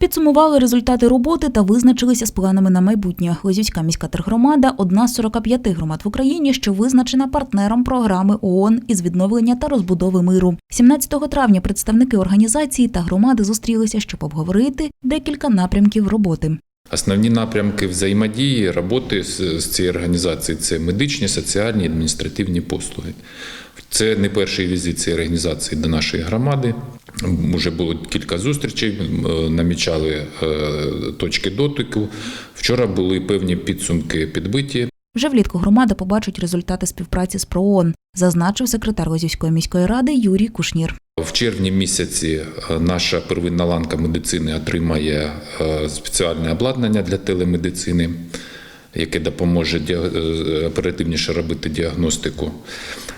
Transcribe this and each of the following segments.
Підсумували результати роботи та визначилися з планами на майбутнє. Лозівська міська тергромада – одна з 45 громад в Україні, що визначена партнером програми ООН із відновлення та розбудови миру. 17 травня представники організації та громади зустрілися, щоб обговорити декілька напрямків роботи. Основні напрямки взаємодії роботи з, цією організацією це медичні, соціальні, адміністративні послуги. Це не перший візит цієї організації до нашої громади. Уже було кілька зустрічей, е, намічали е, точки дотику. Вчора були певні підсумки підбиті. Вже влітку громада побачить результати співпраці з ПРООН, зазначив секретар Лозівської міської ради Юрій Кушнір. В червні місяці е, наша первинна ланка медицини отримає спеціальне обладнання для телемедицини, яке допоможе оперативніше робити діагностику.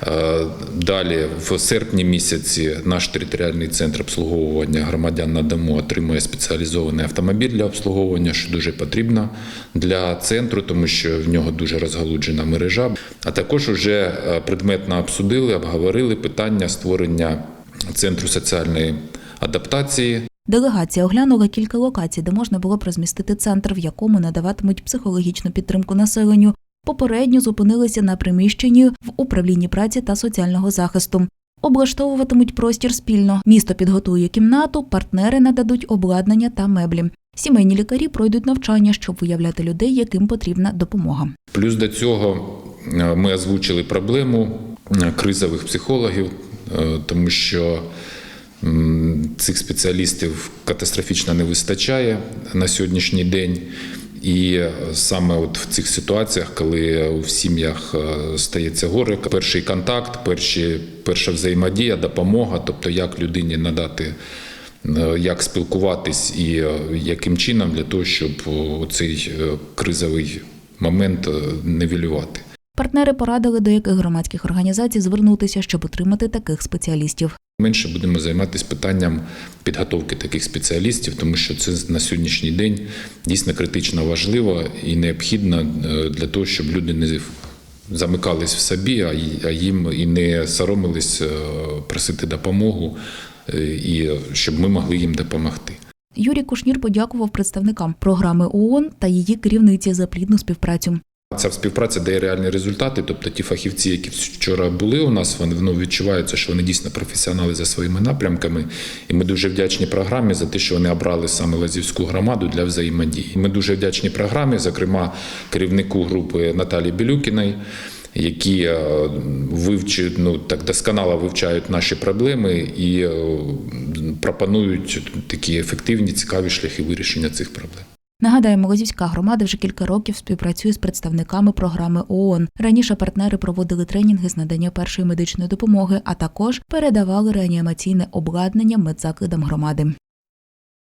Е, Далі, в серпні місяці, наш територіальний центр обслуговування громадян на дому отримує спеціалізований автомобіль для обслуговування, що дуже потрібно для центру, тому що в нього дуже розгалуджена мережа. А також вже предметно обсудили, обговорили питання створення центру соціальної адаптації. Делегація оглянула кілька локацій, де можна було б розмістити центр, в якому надаватимуть психологічну підтримку населенню. Попередньо зупинилися на приміщенні в управлінні праці та соціального захисту. Облаштовуватимуть простір спільно. Місто підготує кімнату, партнери нададуть обладнання та меблі. Сімейні лікарі пройдуть навчання, щоб виявляти людей, яким потрібна допомога. Плюс до цього е, ми озвучили проблему е, кризових психологів, е, тому що цих спеціалістів катастрофічно не вистачає на сьогоднішній день. І е, саме от в цих ситуаціях, коли в сім'ях е, стається горе, перший контакт, перші, перша взаємодія, допомога, тобто як людині надати, е, як спілкуватись і яким чином для того, щоб цей кризовий момент нивелювати. Партнери порадили, до яких громадських організацій звернутися, щоб отримати таких спеціалістів. Менше будемо займатися питанням підготовки таких спеціалістів, тому що це на сьогоднішній день дійсно критично важливо і необхідно е, для того, щоб люди не замикались в собі, а їм і не соромились е, просити допомогу, е, і щоб ми могли їм допомогти. Юрій Кушнір подякував представникам програми ООН та її керівниці за плідну співпрацю. Ця співпраця дає реальні результати. Тобто ті фахівці, які вчора були у нас, вони ну, відчуваються, що вони дійсно професіонали за своїми напрямками. І ми дуже вдячні програмі за те, що вони обрали саме Лазівську громаду для взаємодії. Ми дуже вдячні програмі, зокрема керівнику групи Наталі Білюкіної. Які е, вивчують, ну так досконало вивчають наші проблеми і е, пропонують такі ефективні, цікаві шляхи вирішення цих проблем. Нагадаємо, Лозівська громада вже кілька років співпрацює з представниками програми ООН. Раніше партнери проводили тренінги з надання першої медичної допомоги, а також передавали реанімаційне обладнання медзакладам громади.